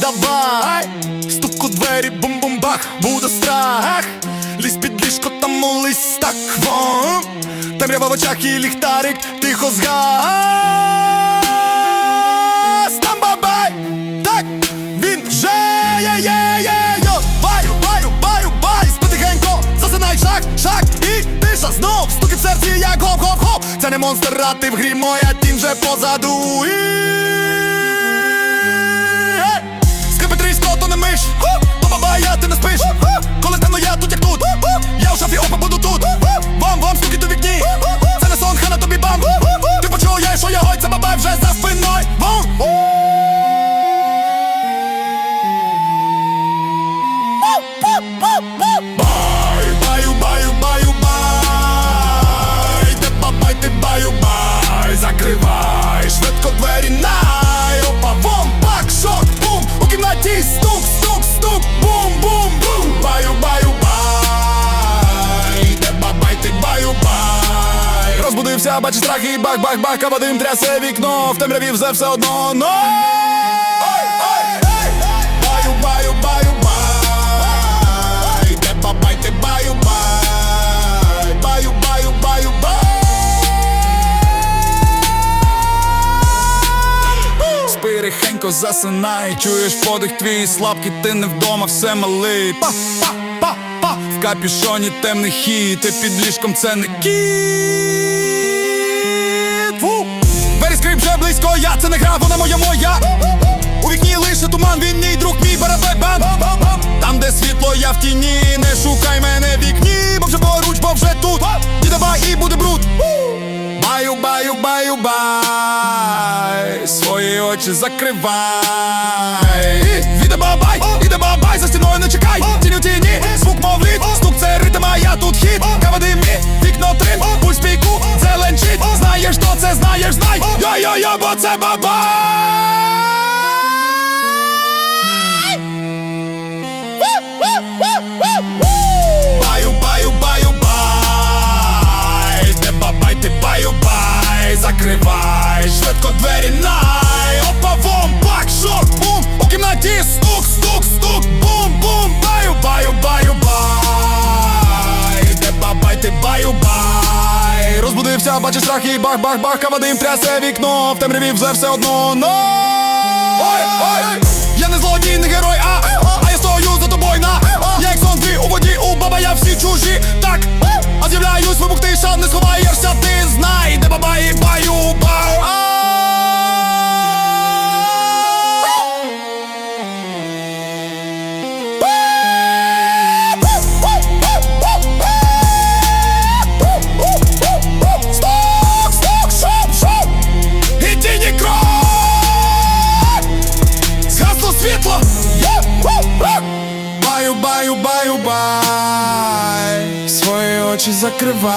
давай. Стук у двері, бум-бум-бах, буде страх. Лізь під ліжко та молись так вон Темрява в очах і ліхтарик тихо згас. Там бабай, так, він вже є, є, є, йо Баю, баю, баю, бай, спотихенько Засинай шаг, шаг і тиша знов. Стуки в серці, як гоп-гоп-гоп. Це не монстр, а ти в грі, моя тінь вже позаду. І... Ху! То бабая, ти не спиш Розбудився, бачиш страх і бах, бах, бах А Вадим трясе вікно. В темряві все все одно, но! Баю, баю, баю, бай. Де бабай, засинай, чуєш подих твій слабкий, ти не вдома, все малий. Па, па, па, па. В капюшоні темний хід, ти під ліжком це не кіт. Вже близько, я це не гра, вона моя моя. У вікні лише туман, він мій друг, мій барабан. Там, де світло, я в тіні, не шукай мене в вікні, бо вже поруч, бо вже тут. І давай, і буде бруд. Баю, баю, баю, бай Свої очі закривай Іде бабай, іде бабай, за стіною не чекай Тінь у тіні, звук мов лід Стук це ритм, я тут хід Кава димі, знаєш, знай. Йо-йо-йо, бо це бабай Баю, баю, баю, бай. Де ти баю, бай. Закривай швидко двері най бай бачить страх і бах, бах, бах Кава дим трясе вікно. В темряві вже все одно, но Баю, баю, баю, бай Свої очі закривай